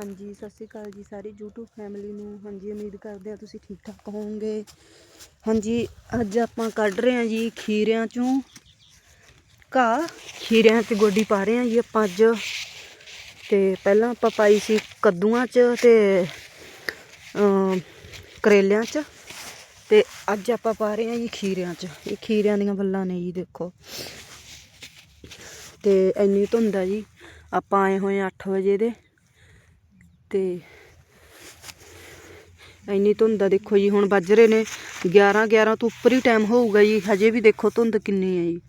ਹਾਂਜੀ, ਸਤਿ ਸ਼੍ਰੀ ਅਕਾਲ ਜੀ ਸਾਰੀ YouTube ਫੈਮਿਲੀ ਨੂੰ। ਹਾਂਜੀ, ਉਮੀਦ ਕਰਦੇ ਹਾਂ ਤੁਸੀਂ ਠੀਕ ਠਾਕ ਹੋਵੋਗੇ। ਹਾਂਜੀ, ਅੱਜ ਆਪਾਂ ਕੱਢ ਰਹੇ ਹਾਂ ਜੀ ਖੀਰਿਆਂ ਚੋਂ। ਘਾਹ ਖੀਰਿਆਂ 'ਚ ਗੋਡੀ ਪਾ ਰਹੇ ਹਾਂ ਜੀ ਆਪਾਂ ਅੱਜ। ਤੇ ਪਹਿਲਾਂ ਆਪਾਂ ਪਾਈ ਸੀ ਕੱਦੂਆਂ 'ਚ ਤੇ ਕਰੇਲਿਆਂ 'ਚ। ਤੇ ਅੱਜ ਆਪਾਂ ਪਾ ਰਹੇ ਹਾਂ ਜੀ ਖੀਰਿਆਂ 'ਚ। ਇਹ ਖੀਰਿਆਂ ਦੀਆਂ ਬੱਲਾਂ ਨੇ ਜੀ, ਦੇਖੋ। ਤੇ ਇੰਨੀ ਧੁੰਦ ਆ ਜੀ। ਆਪਾਂ ਆਏ ਹੋਏ 8 ਵਜੇ ਦੇ। ਤੇ ਇੰਨੀ ਧੁੰਦ ਆ ਦੇਖੋ ਜੀ, ਹੁਣ ਵੱਜ ਰਹੇ ਨੇ 11 11 ਤੋਂ ਉੱਪਰ ਹੀ ਟਾਈਮ ਹੋਊਗਾ ਜੀ। ਹਜੇ ਵੀ ਦੇਖੋ ਧੁੰਦ ਕਿੰਨੀ ਹੈ ਜੀ।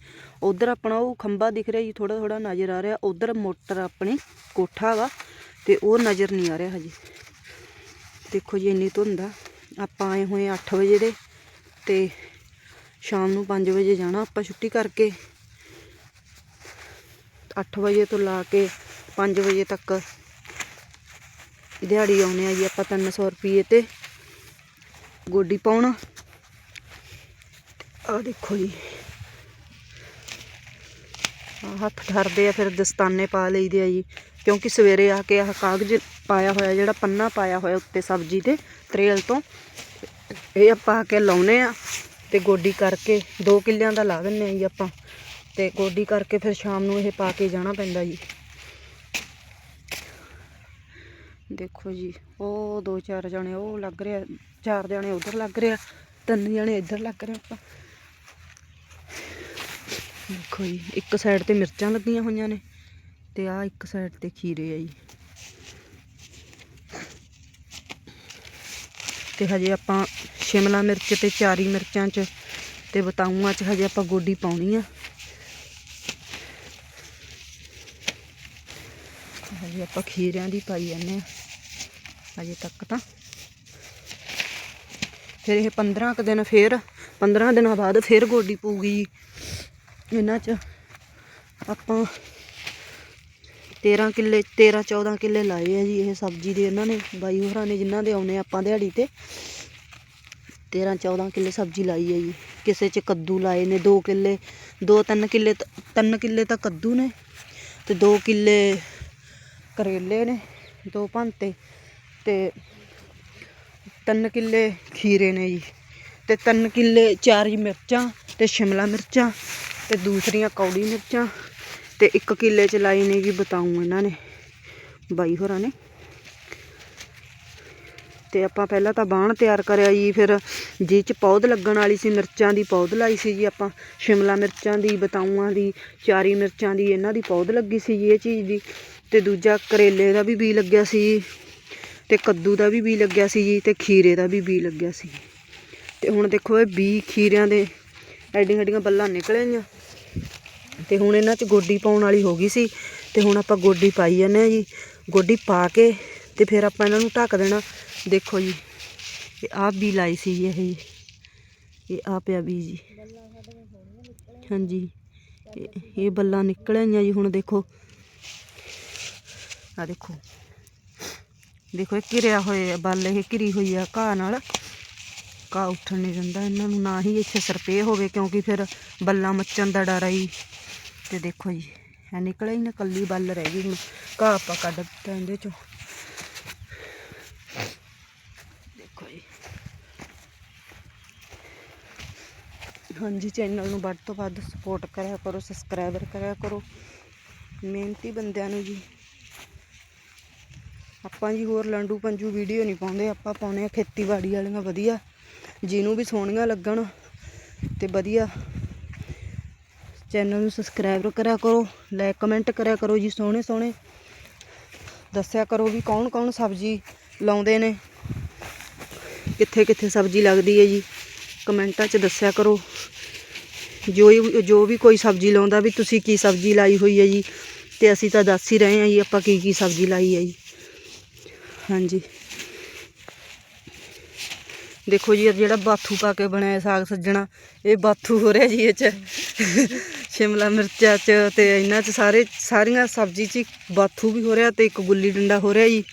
ਉਧਰ ਆਪਣਾ ਉਹ ਖੰਭਾ ਦਿਖ ਰਿਹਾ ਜੀ ਥੋੜਾ ਥੋੜਾ ਨਜ਼ਰ ਆ ਰਿਹਾ। ਉਧਰ ਮੋਟਰ ਆਪਣੀ ਕੋਠਾ ਵਾ ਤੇ ਉਹ ਨਜ਼ਰ ਨਹੀਂ ਆ ਰਿਹਾ ਹਜੇ। ਦੇਖੋ ਜੀ, ਇੰਨੀ ਧੁੰਦ ਆ। ਆਪਾਂ ਆਏ ਹੋਏ 8 ਵਜੇ ਦੇ ਤੇ ਸ਼ਾਮ ਨੂੰ 5 ਵਜੇ ਜਾਣਾ ਆਪਾਂ ਛੁੱਟੀ ਕਰਕੇ। 8 ਵਜੇ ਤੋਂ ਲਾ ਕੇ 5 ਵਜੇ ਤੱਕ ਦਿਹਾੜੀ ਆਉਣੇ ਆ ਜੀ ਆਪਾਂ 300 ਰੁਪਏ ਤੇ ਗੋਡੀ ਪਾਉਣਾ। ਆ ਦੇਖੋ ਜੀ। ਹੱਥ ਠਰਦੇ ਆ ਫਿਰ ਦਸਤਾਨੇ ਪਾ ਲਈਦੇ ਆ ਜੀ। ਕਿਉਂਕਿ ਸਵੇਰੇ ਆ ਕੇ ਆਹ ਕਾਗਜ਼ ਪਾਇਆ ਹੋਇਆ, ਜਿਹੜਾ ਪੰਨਾ ਪਾਇਆ ਹੋਇਆ ਉੱਤੇ ਸਬਜ਼ੀ ਤੇ ਤਰੇਲ ਤੋਂ, ਇਹ ਆਪਾਂ ਆ ਕੇ ਲਾਉਨੇ ਆ ਤੇ ਗੋਡੀ ਕਰਕੇ 2 ਕਿੱਲਿਆਂ ਦਾ ਲਾ ਦਿੰਨੇ ਆ ਜੀ ਆਪਾਂ। ਤੇ ਗੋਡੀ ਕਰਕੇ ਫਿਰ ਸ਼ਾਮ ਨੂੰ ਇਹ ਪਾ ਕੇ ਜਾਣਾ ਪੈਂਦਾ ਜੀ। ਦੇਖੋ ਜੀ, ਉਹ ਦੋ ਚਾਰ ਜਣੇ, ਉਹ ਲੱਗ ਰਿਹਾ, ਚਾਰ ਜਣੇ ਉਧਰ ਲੱਗ ਰਿਹਾ, ਤਿੰਨ ਜਣੇ ਇੱਧਰ ਲੱਗ ਰਹੇ ਆਪਾਂ। ਦੇਖੋ ਜੀ, ਇੱਕ ਸਾਈਡ ਤੇ ਮਿਰਚਾਂ ਲੱਗੀਆਂ ਹੋਈਆਂ ਨੇ ਤੇ ਆ ਇੱਕ ਸਾਈਡ ਤੇ ਖੀਰੇ ਆ ਜੀ। ਤੇ ਹਜੇ ਆਪਾਂ ਸ਼ਿਮਲਾ ਮਿਰਚ ਤੇ ਚਾਰੀ ਮਿਰਚਾਂ ਚ ਤੇ ਬਤਾਊਆਂ ਚ ਹਜੇ ਆਪਾਂ ਗੋਡੀ ਪਾਉਣੀ ਆ। ਹਜੇ ਆਪਾਂ ਖੀਰਿਆਂ ਦੀ ਪਾਈ ਜਾਂਦੇ ਆ ਅਜੇ ਤੱਕ ਤਾਂ। ਫਿਰ ਇਹ 15 ਕੁ ਦਿਨ ਫੇਰ 15 ਦਿਨਾਂ ਬਾਅਦ ਫੇਰ ਗੋਡੀ ਪਊਗੀ। ਇਹਨਾਂ ਚ ਆਪਾਂ 13 ਕਿੱਲੇ 13 14 ਕਿੱਲੇ ਲਾਏ ਆ ਜੀ ਇਹ ਸਬਜ਼ੀ ਦੇ ਇਹਨਾਂ ਨੇ, ਬਾਈ ਹੋਰਾਂ ਨੇ ਜਿਨ੍ਹਾਂ ਦੇ ਆਉਨੇ ਆਪਾਂ ਦਿਹਾੜੀ ਤੇ। 13 14 ਕਿੱਲੇ ਸਬਜ਼ੀ ਲਾਈ ਹੈ ਜੀ। ਕਿਸੇ ਚ ਕੱਦੂ ਲਾਏ ਨੇ 2 ਕਿੱਲੇ 2 3 ਕਿੱਲੇ 3 ਕਿੱਲੇ ਤਾਂ ਕੱਦੂ ਨੇ ਤੇ 2 ਕਿੱਲੇ ਕਰੇਲੇ ਨੇ, ਦੋ ਭੰਤੇ ਤੇ 3 ਕਿੱਲੇ ਖੀਰੇ ਨੇ ਜੀ। ਤੇ ਤਿੰਨ ਕਿੱਲੇ ਚਾਰੀ ਮਿਰਚਾਂ ਤੇ ਸ਼ਿਮਲਾ ਮਿਰਚਾਂ ਤੇ ਦੂਸਰੀਆਂ ਕੌੜੀ ਮਿਰਚਾਂ ਤੇ ਇੱਕ ਕਿੱਲੇ ਚ ਲਾਈ ਨੇ ਜੀ ਬਤਾਊ ਇਹਨਾਂ ਨੇ, ਬਾਈ ਹੋਰਾਂ ਨੇ। ਤੇ ਆਪਾਂ ਪਹਿਲਾਂ ਤਾਂ ਬਾਣ ਤਿਆਰ ਕਰਿਆ ਜੀ, ਫਿਰ ਜਿਹ ਚ ਪੌਦ ਲੱਗਣ ਵਾਲੀ ਸੀ, ਮਿਰਚਾਂ ਦੀ ਪੌਦ ਲਾਈ ਸੀ ਜੀ ਆਪਾਂ, ਸ਼ਿਮਲਾ ਮਿਰਚਾਂ ਦੀ, ਬਤਾਊਆਂ ਦੀ, ਚਾਰੀ ਮਿਰਚਾਂ ਦੀ, ਇਹਨਾਂ ਦੀ ਪੌਦ ਲੱਗੀ ਸੀ ਜੀ ਇਹ ਚੀਜ਼ ਦੀ। ਤੇ ਦੂਜਾ ਕਰੇਲੇ ਦਾ ਵੀ ਬੀ ਲੱਗਿਆ ਸੀ, ਤੇ ਕੱਦੂ ਦਾ ਵੀ ਬੀ ਲੱਗਿਆ ਸੀ ਜੀ ਤੇ ਖੀਰੇ ਦਾ ਵੀ ਬੀ ਲੱਗਿਆ ਸੀ। ਤੇ ਹੁਣ ਦੇਖੋ ਇਹ ਬੀ ਖੀਰਿਆਂ ਦੇ ਐਡੀਆਂ ਐਡੀਆਂ ਬੱਲਾਂ ਨਿਕਲੀਆਂ ਤੇ ਹੁਣ ਇਹਨਾਂ 'ਚ ਗੋਡੀ ਪਾਉਣ ਵਾਲੀ ਹੋ ਗਈ ਸੀ, ਤੇ ਹੁਣ ਆਪਾਂ ਗੋਡੀ ਪਾਈ ਜਾਂਦੇ ਆ ਜੀ। ਗੋਡੀ ਪਾ ਕੇ ਤੇ ਫਿਰ ਆਪਾਂ ਇਹਨਾਂ ਨੂੰ ਢੱਕ ਦੇਣਾ। ਦੇਖੋ ਜੀ, ਇਹ ਆਪ ਵੀ ਲਾਈ ਸੀ ਜੀ ਇਹ ਜੀ। ਇਹ ਆ ਪਿਆ ਬੀ ਜੀ। ਹਾਂਜੀ, ਇਹ- ਇਹ ਬੱਲਾਂ ਨਿਕਲੀਆਂ ਜੀ ਹੁਣ ਦੇਖੋ। ਆ ਦੇਖੋ। ਦੇਖੋ, ਇਹ ਘਿਰਿਆ ਹੋਇਆ ਬੱਲ, ਇਹ ਘਿਰੀ ਹੋਈ ਆ ਘਾਹ ਨਾਲ। ਘਾਹ ਉੱਠਣ ਨਹੀਂ ਦਿੰਦਾ ਇਹਨਾਂ ਨੂੰ, ਨਾ ਹੀ ਇੱਥੇ ਸਰਪੇ ਹੋਵੇ, ਕਿਉਂਕਿ ਫਿਰ ਬੱਲਾਂ ਮੱਚਣ ਦਾ ਡਰ ਆਈ ਜੀ। ਤੇ ਦੇਖੋ ਜੀ ਐ ਨਿਕਲਿਆ ਹੀ ਨਾ, ਕੱਲੀ ਬੱਲ ਰਹਿ ਗਈ ਘਾਹ ਆਪਾਂ ਕੱਢ ਦਿੱਤਾ ਇਹਦੇ ਚੋਂ। ਦੇਖੋ ਜੀ। ਹਾਂਜੀ, ਚੈਨਲ ਨੂੰ ਵੱਧ ਤੋਂ ਵੱਧ ਸਪੋਰਟ ਕਰਿਆ ਕਰੋ ਸਬਸਕ੍ਰਾਈਬਰ ਕਰਿਆ ਕਰੋ। ਮਿਹਨਤੀ ਬੰਦਿਆਂ ਨੂੰ ਜੀ। ਆਪਾਂ ਜੀ ਹੋਰ ਲੰਡੂ ਪੰਜੂ ਵੀਡੀਓ ਨਹੀਂ ਪਾਉਂਦੇ, ਆਪਾਂ ਪਾਉਨੇ ਆ ਖੇਤੀਬਾੜੀ ਵਾਲੀਆਂ ਵਧੀਆ, ਜਿਹਨੂੰ ਵੀ ਸੋਹਣੀਆਂ ਲੱਗਣ ਤੇ ਵਧੀਆ। ਚੈਨਲ ਨੂੰ ਸਬਸਕ੍ਰਾਈਬ ਕਰਿਆ ਕਰੋ ਲਾਈਕ ਕਮੈਂਟ ਕਰਿਆ ਕਰੋ ਜੀ ਸੋਹਣੇ ਸੋਹਣੇ। ਦੱਸਿਆ ਕਰੋ ਵੀ ਕੌਣ ਕੌਣ ਸਬਜ਼ੀ ਲਾਉਂਦੇ ਨੇ, ਕਿੱਥੇ ਕਿੱਥੇ ਸਬਜ਼ੀ ਲੱਗਦੀ ਹੈ ਜੀ। ਕਮੈਂਟਾਂ 'ਚ ਦੱਸਿਆ ਕਰੋ, ਜੋ ਵੀ- ਜੋ ਵੀ ਕੋਈ ਸਬਜ਼ੀ ਲਾਉਂਦਾ ਵੀ ਤੁਸੀਂ ਕੀ ਸਬਜ਼ੀ ਲਾਈ ਹੋਈ ਹੈ ਜੀ, ਤੇ ਅਸੀਂ ਤਾਂ ਦੱਸ ਹੀ ਰਹੇ ਹਾਂ ਜੀ ਆਪਾਂ ਕੀ ਕੀ ਸਬਜ਼ੀ ਲਾਈ ਹੈ ਜੀ। ਹਾਂਜੀ। ਦੇਖੋ ਜੀ, ਇਹ ਜਿਹੜਾ ਬਾਥੂ ਪਾ ਕੇ ਬਣਾਇਆ ਸਾਗ ਸੱਜਣਾ, ਇਹ ਬਾਥੂ ਹੋ ਰਿਹਾ ਜੀ ਇਹ ਚ। ਸ਼ਿਮਲਾ ਮਿਰਚਾਂ ਚ ਤੇ ਇਹਨਾਂ ਚ ਸਾਰੇ, ਸਾਰੀਆਂ ਸਬਜ਼ੀ ਚ ਬਾਥੂ ਵੀ ਹੋ ਰਿਹਾ ਤੇ ਇੱਕ ਗੁੱਲੀ ਡੰਡਾ ਹੋ ਰਿਹਾ ਜੀ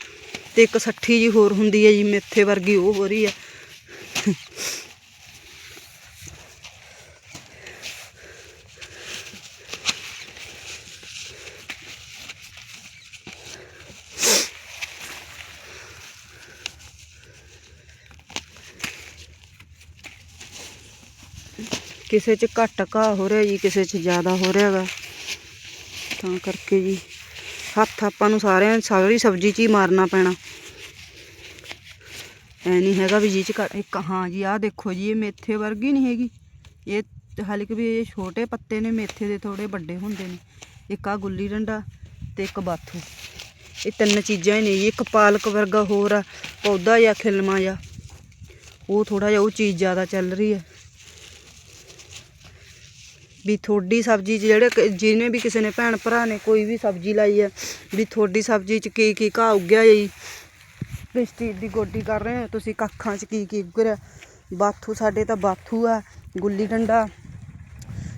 ਤੇ ਇੱਕ ਸੱਠੀ ਜੀ ਹੋਰ ਹੁੰਦੀ ਹੈ ਜੀ, ਮੇਥੇ ਵਰਗੀ ਉਹ ਹੋ ਰਹੀ ਹੈ। ਕਿਸੇ 'ਚ ਘੱਟ ਘਾਹ ਹੋ ਰਿਹਾ ਜੀ, ਕਿਸੇ 'ਚ ਜ਼ਿਆਦਾ ਹੋ ਰਿਹਾ ਗਾ ਤਾਂ ਕਰਕੇ ਜੀ, ਹੱਥ ਆਪਾਂ ਨੂੰ ਸਾਰਿਆਂ ਸਾਰੀ ਸਬਜ਼ੀ 'ਚ ਹੀ ਮਾਰਨਾ ਪੈਣਾ। ਐ ਨਹੀਂ ਹੈਗਾ ਵੀ ਜੀ 'ਚ ਇੱਕ ਹਾਂ ਜੀ, ਆਹ ਦੇਖੋ ਜੀ, ਇਹ ਮੇਥੇ ਵਰਗੀ ਨਹੀਂ ਹੈਗੀ। ਇਹ ਹਲਕੇ ਵੀ ਇਹ ਛੋਟੇ ਪੱਤੇ ਨੇ, ਮੇਥੇ ਦੇ ਥੋੜੇ ਵੱਡੇ ਹੁੰਦੇ ਨੇ। ਇੱਕ ਆ ਗੁੱਲੀ ਡੰਡਾ ਤੇ ਇੱਕ ਬਾਥੂ। ਇਹ ਤਿੰਨ ਚੀਜ਼ਾਂ ਹੀ ਨੇ ਜੀ, ਇੱਕ ਪਾਲਕ ਵਰਗਾ ਹੋਰ ਆ, ਪੌਦਾ ਜਾਂ ਖਿਲਮਾ ਜਾਂ ਉਹ ਥੋੜਾ ਜਿਹਾ, ਉਹ ਚੀਜ਼ ਜ਼ਿਆਦਾ ਚੱਲ ਰਹੀ ਹੈ। ਵੀ ਤੁਹਾਡੀ ਸਬਜ਼ੀ 'ਚ ਜਿਹੜੇ ਕ- ਜਿਹਨੇ ਵੀ ਕਿਸੇ ਨੇ ਭੈਣ ਭਰਾ ਨੇ ਕੋਈ ਵੀ ਸਬਜ਼ੀ ਲਾਈ ਹੈ ਵੀ ਤੁਹਾਡੀ ਸਬਜ਼ੀ 'ਚ ਕੀ ਕੀ ਘਾਹ ਉੱਗਿਆ ਜੀ ਕਿਸ ਚੀਜ਼ ਦੀ ਗੋਡੀ ਕਰ ਰਹੇ ਹੋ, ਤੁਸੀਂ ਕੱਖਾਂ 'ਚ ਕੀ ਕੀ ਉੱਗ ਰਿਹਾ। ਬਾਥੂ, ਸਾਡੇ ਤਾਂ ਬਾਥੂ ਆ, ਗੁੱਲੀ ਡੰਡਾ।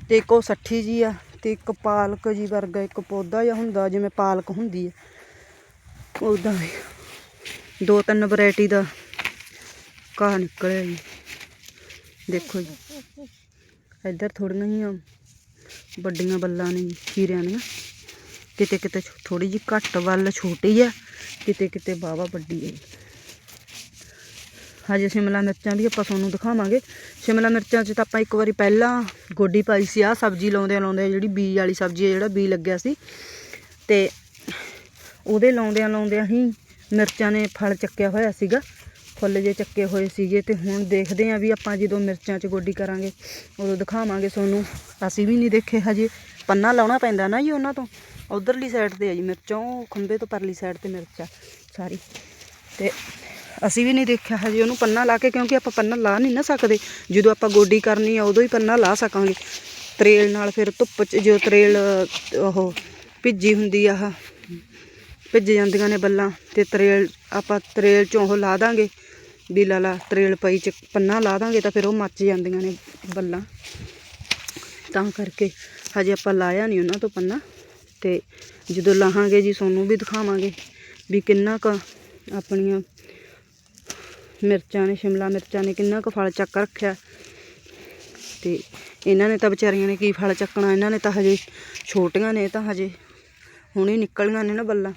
ਤੇ ਇੱਕ ਉਹ ਸੱਠੀ ਜੀ ਆ, ਤੇ ਇੱਕ ਪਾਲਕ ਜੀ ਵਰਗਾ ਇੱਕ ਪੌਦਾ ਜਿਹਾ ਹੁੰਦਾ, ਜਿਵੇਂ ਪਾਲਕ ਹੁੰਦੀ ਹੈ ਉਦਾਂ ਵੀ ਦੋ ਤਿੰਨ ਵੈਰਾਈਟੀ ਦਾ ਘਾਹ ਨਿਕਲਿਆ ਜੀ। ਦੇਖੋ ਜੀ। ਇੱਧਰ ਥੋੜੀਆਂ ਆ ਵੱਡੀਆਂ ਬੱਲਾਂ ਨੇ ਜੀ, ਖੀਰਿਆਂ ਦੀਆਂ। ਕਿਤੇ ਕਿਤੇ ਥੋੜੀ ਜਿਹੀ ਘੱਟ ਵੱਲ ਛੋਟੀ ਆ ਕਿਤੇ ਕਿਤੇ ਬਾਵਾ ਵੱਡੀ ਹੈ ਹਜੇ ਸ਼ਿਮਲਾ ਮਿਰਚਾਂ ਵੀ ਆਪਾਂ ਤੁਹਾਨੂੰ ਦਿਖਾਵਾਂਗੇ। ਸ਼ਿਮਲਾ ਮਿਰਚਾਂ 'ਚ ਤਾਂ ਆਪਾਂ ਇੱਕ ਵਾਰੀ ਪਹਿਲਾਂ ਗੋਡੀ ਪਾਈ ਸੀ ਆ ਸਬਜ਼ੀ ਲਾਉਂਦੇ ਲਾਉਂਦੇ ਜਿਹੜੀ ਬੀਜ ਵਾਲੀ ਸਬਜ਼ੀ ਹੈ ਜਿਹੜਾ ਬੀ ਲੱਗਿਆ ਸੀ। ਤੇ ਉਹਦੇ ਲਾਉਂਦਿਆਂ ਲਾਉਂਦਿਆਂ ਹੀ ਮਿਰਚਾਂ ਨੇ ਫਲ ਚੱਕਿਆ ਹੋਇਆ ਸੀਗਾ। ਫੁੱਲ ਜੇ ਚੱਕੇ ਹੋਏ ਸੀਗੇ ਤੇ ਹੁਣ ਦੇਖਦੇ ਆਂ ਵੀ ਆਪਾਂ ਜਦੋਂ ਮਿਰਚਾਂ 'ਚ ਗੋਡੀ ਕਰਾਂਗੇ, ਉਦੋਂ ਦਿਖਾਵਾਂਗੇ ਤੁਹਾਨੂੰ ਅਸੀਂ ਵੀ ਨਹੀਂ ਦੇਖੇ ਹਜੇ। ਪੰਨਾ ਲਾਉਣਾ ਪੈਂਦਾ ਨਾ ਜੀ ਉਹਨਾਂ ਤੋਂ। ਉਧਰਲੀ ਸਾਈਡ ਤੇ ਆ ਜੀ ਮਿਰਚਾਂ, ਉਹ ਖੰਬੇ ਤੋਂ ਪਰਲੀ ਸਾਈਡ ਤੇ ਮਿਰਚਾਂ ਸਾਰੀ ਤੇ ਅਸੀਂ ਵੀ ਨਹੀਂ ਦੇਖਿਆ ਹਜੇ ਉਹਨੂੰ ਪੰਨਾ ਲਾ ਕੇ, ਕਿਉਂਕਿ ਆਪਾਂ ਪੰਨਾ ਲਾ ਨਹੀਂ ਨਾ ਸਕਦੇ। ਜਦੋਂ ਆਪਾਂ ਗੋਡੀ ਕਰਨੀ ਆ, ਉਦੋਂ ਹੀ ਪੰਨਾ ਲਾ ਸਕਾਂਗੇ। ਤਰੇਲ ਨਾਲ ਫਿਰ ਧੁੱਪ 'ਚ ਜੋ ਤਰੇਲ, ਉਹ ਭਿੱਜੀ ਹੁੰਦੀ ਆ ਭਿੱਜ ਜਾਂਦੀਆਂ ਨੇ ਬੱਲਾਂ। ਤੇ ਤਰੇਲ, ਆਪਾਂ ਤਰੇਲ ਚੋਂ ਉਹ ਲਾ ਦਾਂਗੇ। ਵੀ ਲਾ ਲਾ ਤਰੇਲ ਪਈ ਚ ਪੰਨਾ ਲਾ ਦਾਂਗੇ ਤਾਂ ਫਿਰ ਉਹ ਮੱਚ ਜਾਂਦੀਆਂ ਨੇ ਬੱਲਾਂ। ਤਾਂ ਕਰਕੇ ਹਜੇ ਆਪਾਂ ਲਾਇਆ ਨਹੀਂ ਉਹਨਾਂ ਤੋਂ ਪੰਨਾ। ਤੇ ਜਦੋਂ ਲਾਹਾਂਗੇ ਜੀ ਤੁਹਾਨੂੰ ਵੀ ਦਿਖਾਵਾਂਗੇ ਵੀ ਕਿੰਨਾ ਕੁ ਆਪਣੀਆਂ ਮਿਰਚਾਂ ਨੇ, ਸ਼ਿਮਲਾ ਮਿਰਚਾਂ ਨੇ ਕਿੰਨਾ ਕੁ ਫਲ ਚੱਕ ਰੱਖਿਆ। ਤੇ ਇਹਨਾਂ ਨੇ ਤਾਂ ਵਿਚਾਰੀਆਂ ਨੇ ਕੀ ਫਲ ਚੱਕਣਾ, ਇਹਨਾਂ ਨੇ ਤਾਂ ਹਜੇ ਛੋਟੀਆਂ ਨੇ ਤਾਂ ਹਜੇ ਹੁਣੇ ਨਿਕਲੀਆਂ ਨੇ ਨਾ ਬੱਲਾਂ।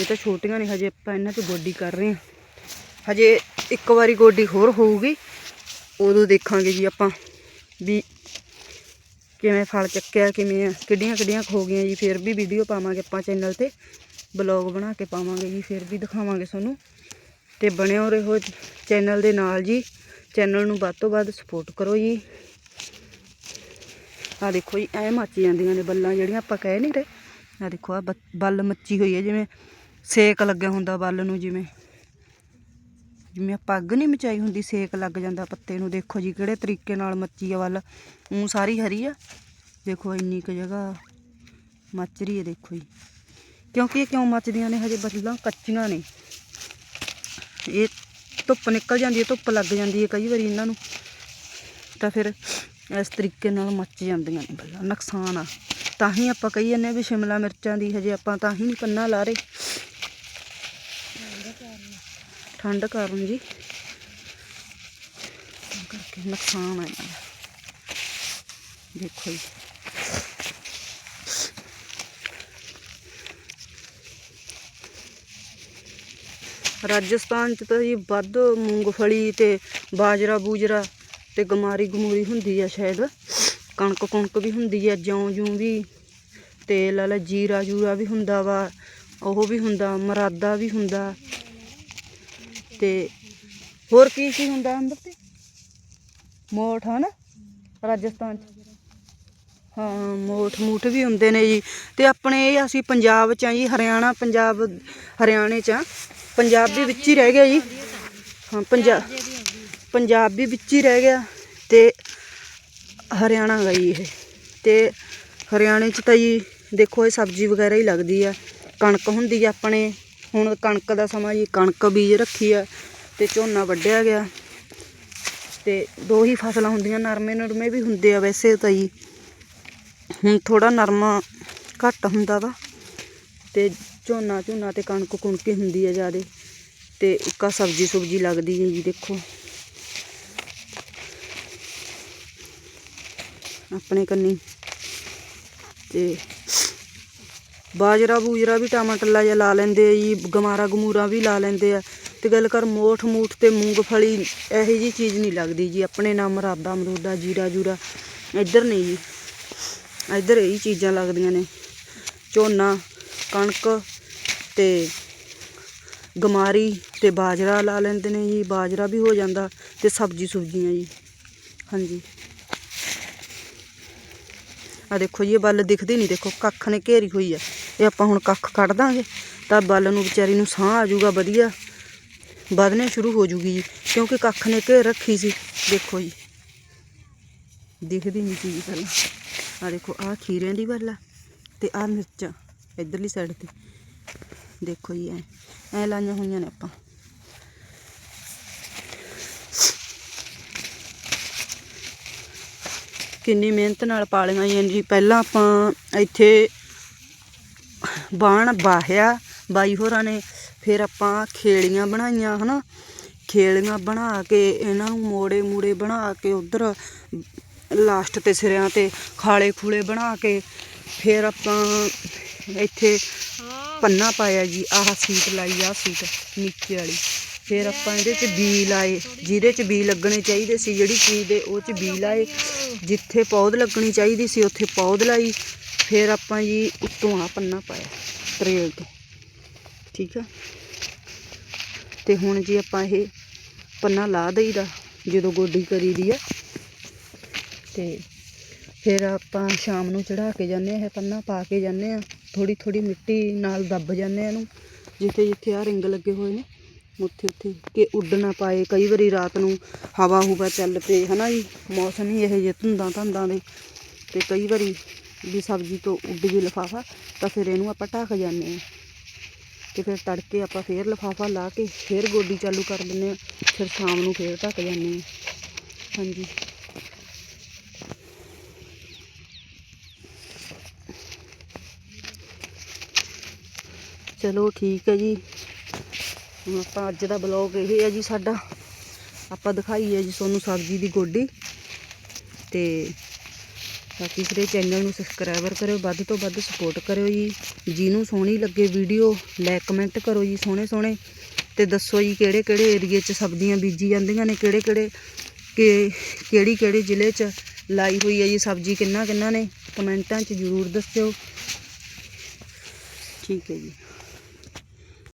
ਇਹ ਤਾਂ ਛੋਟੀਆਂ ਨੇ, ਹਜੇ ਆਪਾਂ ਇਹਨਾਂ 'ਚ ਗੋਡੀ ਕਰ ਰਹੇ ਹਾਂ। ਹਜੇ ਇੱਕ ਵਾਰੀ ਗੋਡੀ ਹੋਰ ਹੋਊਗੀ, ਉਦੋਂ ਦੇਖਾਂਗੇ ਜੀ ਆਪਾਂ ਵੀ ਕਿਵੇਂ ਫਲ ਚੱਕਿਆ, ਕਿਵੇਂ ਆ, ਕਿੱਡੀਆਂ ਕਿੱਡੀਆਂ ਕੁ ਹੋ ਗਈਆਂ ਜੀ, ਫਿਰ ਵੀ ਵੀਡੀਓ ਪਾਵਾਂਗੇ ਆਪਾਂ ਚੈਨਲ ਤੇ ਬਲੌਗ ਬਣਾ ਕੇ ਪਾਵਾਂਗੇ ਜੀ, ਫਿਰ ਵੀ ਦਿਖਾਵਾਂਗੇ ਤੁਹਾਨੂੰ। ਤੇ ਬਣਿਓ ਰਹੋ ਚੈਨਲ ਦੇ ਨਾਲ ਜੀ ਚੈਨਲ ਨੂੰ ਵੱਧ ਤੋਂ ਵੱਧ ਸਪੋਰਟ ਕਰੋ ਜੀ। ਆ ਦੇਖੋ ਜੀ, ਐ ਮੱਚ ਜਾਂਦੀਆਂ ਨੇ ਬੱਲਾਂ ਜਿਹੜੀਆਂ ਆਪਾਂ ਕਹਿ ਨਹੀਂ ਰਹੇ। ਆ ਦੇਖੋ ਆ ਬੱਲ ਮੱਚੀ ਹੋਈ ਹੈ, ਜਿਵੇਂ ਸੇਕ ਲੱਗਿਆ ਹੁੰਦਾ ਬੱਲ ਨੂੰ, ਜਿਵੇਂ। ਜਿਵੇਂ ਆਪਾਂ ਅੱਗ ਨਹੀਂ ਮਚਾਈ ਹੁੰਦੀ, ਸੇਕ ਲੱਗ ਜਾਂਦਾ ਪੱਤੇ ਨੂੰ। ਦੇਖੋ ਜੀ ਕਿਹੜੇ ਤਰੀਕੇ ਨਾਲ ਮੱਚੀ ਆ ਵੱਲ। ਉਹ ਸਾਰੀ ਹਰੀ ਆ। ਦੇਖੋ ਇੰਨੀ ਕੁ ਜਗ੍ਹਾ ਮੱਚ ਰਹੀ ਹੈ, ਦੇਖੋ ਜੀ। ਕਿਉਂਕਿ ਇਹ ਕਿਉਂ ਮੱਚਦੀਆਂ ਨੇ? ਹਜੇ ਬੱਲਾਂ ਕੱਚੀਆਂ ਨੇ। ਇਹ ਧੁੱਪ ਨਿਕਲ ਜਾਂਦੀ ਹੈ, ਧੁੱਪ ਲੱਗ ਜਾਂਦੀ ਹੈ ਕਈ ਵਾਰੀ ਇਹਨਾਂ ਨੂੰ। ਤਾਂ ਫਿਰ ਇਸ ਤਰੀਕੇ ਨਾਲ ਮੱਚ ਜਾਂਦੀਆਂ ਨੇ ਬੱਲਾਂ। ਨੁਕਸਾਨ ਆ। ਤਾਂ ਹੀ ਆਪਾਂ ਕਹੀ ਜਾਂਦੇ ਹਾਂ ਵੀ ਸ਼ਿਮਲਾ ਮਿਰਚਾਂ ਦੀ ਹਜੇ ਆਪਾਂ ਤਾਂ ਹੀ ਨਹੀਂ ਪੰਨਾ ਲਾ ਰਹੇ। ਠੰਡ ਕਾਰਨ ਜੀ। ਕਰਕੇ ਨੁਕਸਾਨ ਆਇਆ ਦੇਖੋ ਜੀ। ਰਾਜਸਥਾਨ ਚ ਤਾਂ ਜੀ ਵੱਧ ਮੂੰਗਫਲੀ ਤੇ ਬਾਜਰਾ, ਬੂਜਰਾ ਤੇ ਗਮਾਰੀ ਗਮੂਰੀ ਹੁੰਦੀ ਆ ਸ਼ਾਇਦ। ਕਣਕ ਕੁਣਕ ਵੀ ਹੁੰਦੀ ਆ, ਜੌਂ ਜੂੰ ਵੀ। ਤੇ ਲਾ ਜੀਰਾ ਜੂਰਾ ਵੀ ਹੁੰਦਾ ਵਾ, ਉਹ ਵੀ ਹੁੰਦਾ, ਮਰਾਦਾ ਵੀ ਹੁੰਦਾ। ਤੇ ਹੋਰ ਕੀ ਕੀ ਹੁੰਦਾ ਅੰਦਰ ਤੇ? ਮੋਠ, ਹਨਾ? ਰਾਜਸਥਾਨ ਚ। ਹਾਂ, ਮੋਠ, ਮੂਠ ਵੀ ਹੁੰਦੇ ਨੇ ਜੀ। ਤੇ ਆਪਣੇ ਇਹ ਅਸੀਂ ਪੰਜਾਬ ਚ ਆ ਜੀ, ਹਰਿਆਣਾ, ਪੰਜਾਬ, ਹਰਿਆਣੇ ਚ ਆ। ਪੰਜਾਬ ਵੀ ਵਿੱਚ ਹੀ ਰਹਿ ਗਿਆ ਜੀ। ਹਾਂ ਪੰਜਾਬ ਪੰਜਾਬ ਵੀ ਵਿੱਚ ਹੀ ਰਹਿ ਗਿਆ ਤੇ ਹਰਿਆਣਾ ਗਈ ਇਹ। ਤੇ ਹਰਿਆਣੇ ਚ ਤਾਂ ਜੀ ਦੇਖੋ ਇਹ ਸਬਜ਼ੀ ਵਗੈਰਾ ਹੀ ਲੱਗਦੀ ਆ। ਕਣਕ ਹੁੰਦੀ ਆ ਆਪਣੇ। ਹੁਣ ਕਣਕ ਦਾ ਸਮਾਂ ਜੀ, ਕਣਕ ਬੀਜ ਰੱਖੀ ਆ ਤੇ ਝੋਨਾ ਵੱਢਿਆ ਗਿਆ। ਤੇ ਦੋ ਹੀ ਫਸਲਾਂ ਹੁੰਦੀਆਂ, ਨਰਮੇ ਨਰਮੇ ਵੀ ਹੁੰਦੇ ਆ ਵੈਸੇ ਤਾਂ ਜੀ। ਹੁਣ ਥੋੜਾ ਨਰਮਾ ਘੱਟ ਹੁੰਦਾ ਵਾ ਤੇ ਝੋਨਾ ਝੋਨਾ ਤੇ ਕਣਕ ਕੁਣਕ ਹੀ ਹੁੰਦੀ ਆ ਜਿਆਦੇ। ਤੇ ਇੱਕ ਆ ਸਬਜ਼ੀ ਸੁਬਜੀ ਲੱਗਦੀ ਹੈ ਜੀ, ਦੇਖੋ। ਆਪਣੇ ਕੰਨੀ। ਤੇ ਬਾਜਰਾ, ਬੂਜਰਾ ਵੀ ਟਮਾਟਰਲਾ ਜਿਹਾ ਲਾ ਲੈਂਦੇ ਆ ਜੀ, ਗਮਾਰਾ, ਗਮੂਰਾ ਵੀ ਲਾ ਲੈਂਦੇ ਆ। ਤੇ ਗੱਲ ਕਰ ਮੋਠ, ਮੂਠ ਤੇ ਮੂੰਗਫਲੀ, ਇਹੋ ਜੀ ਚੀਜ਼ ਨਹੀਂ ਲੱਗਦੀ ਜੀ। ਆਪਣੇ ਨਾ ਮਰਾਦਾ ਮਰੂਦਾ ਜੀਰਾ, ਜੂਰਾ, ਇੱਧਰ ਨਹੀਂ ਜੀ। ਇੱਧਰ ਇਹ ਚੀਜ਼ਾਂ ਲੱਗਦੀਆਂ ਨੇ। ਝੋਨਾ, ਕਣਕ ਤੇ ਗਮਾਰੀ ਤੇ ਬਾਜਰਾ ਲਾ ਲੈਂਦੇ ਨੇ ਜੀ। ਬਾਜਰਾ ਵੀ ਹੋ ਜਾਂਦਾ ਤੇ ਸਬਜ਼ੀ ਸੁਬਜ਼ੀਆਂ ਜੀ। ਹਾਂਜੀ। ਆ ਦੇਖੋ ਜੀ, ਇਹ ਬੱਲ ਦਿਖਦੀ ਨਹੀਂ। ਦੇਖੋ, ਕੱਖ ਨੇ ਘੇਰੀ ਹੋਈ ਆ। ਇਹ ਆਪਾਂ ਹੁਣ ਕੱਖ ਕੱਢ ਦਾਂਗੇ। ਤਾਂ ਬੱਲ ਨੂੰ ਵਿਚਾਰੀ ਨੂੰ ਸਾਹ ਆ ਜਾਊਗਾ ਵਧੀਆ। ਵਧਣੇ ਸ਼ੁਰੂ ਹੋ ਜੂਗੀ ਜੀ, ਕਿਉਂਕਿ ਕੱਖ ਨੇ ਘੇਰ ਰੱਖੀ ਸੀ। ਦੇਖੋ ਜੀ। ਦਿਖਦੀ ਨਹੀਂ ਸੀ ਪਹਿਲਾਂ। ਆ ਦੇਖੋ ਆ ਖੀਰਿਆਂ ਦੀ ਬੱਲ ਆ ਤੇ ਆ ਮਿਰਚਾਂ ਇਧਰਲੀ ਸਾਈਡ ਤੇ। ਦੇਖੋ ਜੀ, ਐ ਐ ਲਾਈਆਂ ਹੋਈਆਂ ਨੇ ਆਪਾਂ। ਕਿੰਨੀ ਮਿਹਨਤ ਨਾਲ ਪਾਲੀਆਂ ਜੀ ਜੀ। ਪਹਿਲਾਂ ਆਪਾਂ ਇੱਥੇ ਬਾਣ ਬਾਹਿਆ। ਬਾਈ ਹੋਰਾਂ ਨੇ ਫਿਰ ਆਪਾਂ ਖੇਲੀਆਂ ਬਣਾਈਆਂ, ਹਨਾ? ਖੇਲੀਆਂ ਬਣਾ ਕੇ ਇਹਨਾਂ ਨੂੰ ਮੋੜੇ ਮੂੜੇ ਬਣਾ ਕੇ ਉਧਰ ਲਾਸਟ ਤੇ ਸਿਰਿਆਂ ਤੇ ਖਾਲੇ ਖੂਲੇ ਬਣਾ ਕੇ ਫਿਰ ਆਪਾਂ ਇੱਥੇ ਪੰਨਾ ਪਾਇਆ ਜੀ, ਆਹ ਸੀਟ ਲਾਈ, ਆਹ ਸੀਟ ਨੀਚੇ ਵਾਲੀ। ਫਿਰ ਆਪਾਂ ਇਹਦੇ 'ਚ ਬੀ ਲਾਏ, ਜਿਹਦੇ 'ਚ ਬੀ ਲੱਗਣੇ ਚਾਹੀਦੇ ਸੀ, ਜਿਹੜੀ ਚੀਜ਼ ਦੇ ਉਹ 'ਚ ਬੀ ਲਾਏ। ਜਿੱਥੇ ਪੌਦ ਲੱਗਣੀ ਚਾਹੀਦੀ ਸੀ, ਉੱਥੇ ਪੌਦ ਲਾਈ। ਫਿਰ ਆਪਾਂ ਜੀ ਉੱਤੋਂ ਆ ਪੰਨਾ ਪਾਇਆ, ਤਰੇਲ ਤੋਂ, ਠੀਕ ਆ? ਤੇ ਹੁਣ ਜੀ ਆਪਾਂ ਇਹ ਪੰਨਾ ਲਾ ਦਈਦਾ, ਜਦੋਂ ਗੋਡੀ ਕਰੀਦੀ ਆ। ਤੇ ਫਿਰ ਆਪਾਂ ਸ਼ਾਮ ਨੂੰ ਚੜਾ ਕੇ ਜਾਂਦੇ ਆ, ਇਹ ਪੰਨਾ ਪਾ ਕੇ ਜਾਂਦੇ ਆ। ਥੋੜੀ ਥੋੜੀ ਮਿੱਟੀ ਨਾਲ ਦੱਬ ਜਾਂਦੇ ਆ ਇਹਨੂੰ, ਜਿੱਥੇ ਜਿੱਥੇ ਆ ਰਿੰਗ ਲੱਗੇ ਹੋਏ ਨੇ, ਉੱਥੇ ਉੱਥੇ ਕਿ ਉੱਡ ਨਾ ਪਾਏ। ਕਈ ਵਾਰੀ ਰਾਤ ਨੂੰ ਹਵਾ ਹੁਵਾ ਚੱਲ ਪਏ, ਹਨਾ ਜੀ? ਮੌਸਮ ਹੀ ਇਹੋ ਜਿਹੇ ਧੁੰਦਾਂ ਧੰਦਾਂ ਦੇ। ਤੇ ਕਈ ਵਾਰੀ ਵੀ ਸਬਜ਼ੀ ਤੋਂ ਉੱਡ ਗਈ ਲਿਫਾਫਾ, ਤਾਂ ਫਿਰ ਇਹਨੂੰ ਆਪਾਂ ਢੱਕ ਜਾਂਦੇ ਆ ਤੇ ਫਿਰ ਤੜਕੇ ਆਪਾਂ ਫੇਰ ਲਿਫਾਫਾ ਲਾ ਕੇ ਫੇਰ ਗੋਡੀ ਚਾਲੂ ਕਰ ਦਿੰਦੇ ਆ ਫਿਰ ਸ਼ਾਮ ਨੂੰ ਫੇਰ ਢੱਕ ਜਾਂਦੇ ਆ ਹਾਂਜੀ। ਚਲੋ ਠੀਕ ਹੈ ਜੀ। ਹੁਣ ਆਪਾਂ ਅੱਜ ਦਾ ਬਲੌਗ ਇਹ ਹੈ ਜੀ ਸਾਡਾ। ਆਪਾਂ ਦਿਖਾਈ ਹੈ ਜੀ ਤੁਹਾਨੂੰ ਸਬਜ਼ੀ ਦੀ ਗੋਡੀ। ਤੇ ਬਾਕੀ ਸਾਰੇ ਚੈਨਲ ਨੂੰ ਸਬਸਕ੍ਰਾਈਬਰ ਕਰਿਓ, ਵੱਧ ਤੋਂ ਵੱਧ ਸਪੋਰਟ ਕਰਿਓ ਜੀ। ਜਿਹਨੂੰ ਸੋਹਣੀ ਲੱਗੇ ਵੀਡੀਓ ਲਾਈਕ ਕਮੈਂਟ ਕਰੋ ਜੀ ਸੋਹਣੇ ਸੋਹਣੇ। ਤੇ ਦੱਸੋ ਜੀ ਕਿਹੜੇ ਕਿਹੜੇ ਏਰੀਏ 'ਚ ਸਬਜ਼ੀਆਂ ਬੀਜੀ ਜਾਂਦੀਆਂ ਨੇ, ਕਿਹੜੇ ਕਿਹੜੇ ਕਿ ਕਿਹੜੀ ਕਿਹੜੇ ਜ਼ਿਲ੍ਹੇ 'ਚ ਲਾਈ ਹੋਈ ਹੈ ਜੀ ਸਬਜ਼ੀ, ਕਿੰਨਾ ਕਿੰਨਾ ਨੇ, ਕਮੈਂਟਾਂ 'ਚ ਜ਼ਰੂਰ ਦੱਸਿਓ। ਠੀਕ ਹੈ ਜੀ।